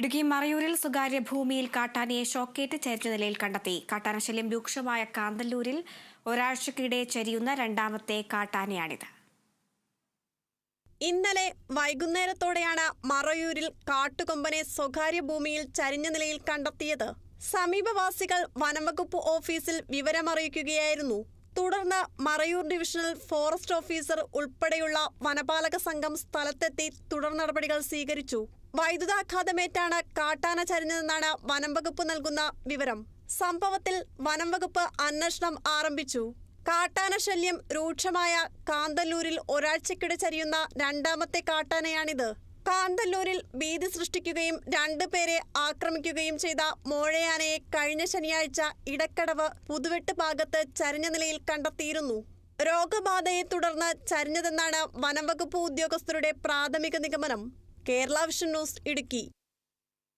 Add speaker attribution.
Speaker 1: ഇടുക്കി മറയൂരിൽ സ്വകാര്യ ഭൂമിയിൽ കാട്ടാനയെ ഷോക്കേറ്റ് ചരിച്ച നിലയിൽ കണ്ടെത്തി. കാട്ടാനശല്യം രൂക്ഷമായ കാന്തല്ലൂരിൽ ഒരാഴ്ചക്കിടെ ചരിയുന്ന രണ്ടാമത്തെ കാട്ടാനയാണിത്.
Speaker 2: ഇന്നലെ വൈകുന്നേരത്തോടെയാണ് മറയൂരിൽ കാട്ടുകൊമ്പനെ സ്വകാര്യ ഭൂമിയിൽ ചരിഞ്ഞ നിലയിൽ കണ്ടെത്തിയത്. സമീപവാസികൾ വനംവകുപ്പ് ഓഫീസിൽ വിവരമറിയിക്കുകയായിരുന്നു. തുടർന്ന് മറയൂർ ഡിവിഷണൽ ഫോറസ്റ്റ് ഓഫീസർ ഉൾപ്പെടെയുള്ള വനപാലക സംഘം സ്ഥലത്തെത്തി തുടർ നടപടികൾ സ്വീകരിച്ചു. വൈദ്യുതാഘാതമേറ്റാണ് കാട്ടാന ചരിഞ്ഞതെന്നാണ് വനംവകുപ്പ് നൽകുന്ന വിവരം. സംഭവത്തിൽ വനംവകുപ്പ് അന്വേഷണം ആരംഭിച്ചു. കാട്ടാന ശല്യം രൂക്ഷമായ കാന്തല്ലൂരിൽ ഒരാഴ്ചക്കിടെ ചരിയുന്ന രണ്ടാമത്തെ കാട്ടാനയാണിത്. കാന്തല്ലൂരിൽ ഭീതി സൃഷ്ടിക്കുകയും രണ്ടുപേരെ ആക്രമിക്കുകയും ചെയ്ത മോഴയാനയെ കഴിഞ്ഞ ശനിയാഴ്ച ഇടക്കടവ് പുതുവെട്ട് ഭാഗത്ത് ചരിഞ്ഞ നിലയിൽ കണ്ടെത്തിയിരുന്നു. രോഗബാധയെ തുടർന്ന് ചരിഞ്ഞതെന്നാണ് വനംവകുപ്പ് ഉദ്യോഗസ്ഥരുടെ പ്രാഥമിക നിഗമനം. Kerala vision news Idukki.